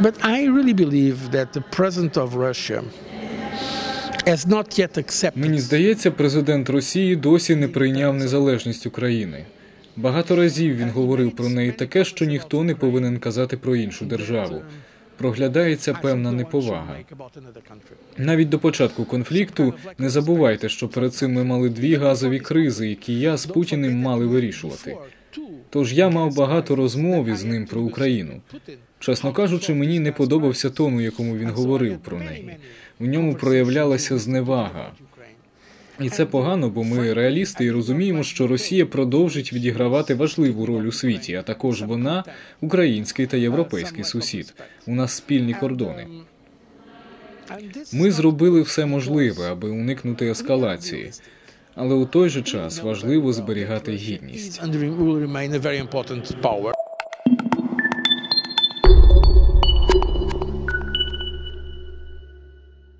But I really believe that the president of Russia has not yet accepted Мені здається, президент Росії досі не прийняв незалежність України. Багато разів він говорив про неї таке, що ніхто не повинен казати про іншу державу. Проглядається певна неповага. Навіть до початку конфлікту не забувайте, що перед цим ми мали дві газові кризи, які я з Путіним мали вирішувати. Тож я мав багато розмов із ним про Україну. Чесно кажучи, мені не подобався тон, у якому він говорив про неї. У ньому проявлялася зневага. І це погано, бо ми реалісти і розуміємо, що Росія продовжить відігравати важливу роль у світі, а також вона український та європейський сусід. У нас спільні кордони. Ми зробили все можливе, аби уникнути ескалації, але у той же час важливо зберігати гідність.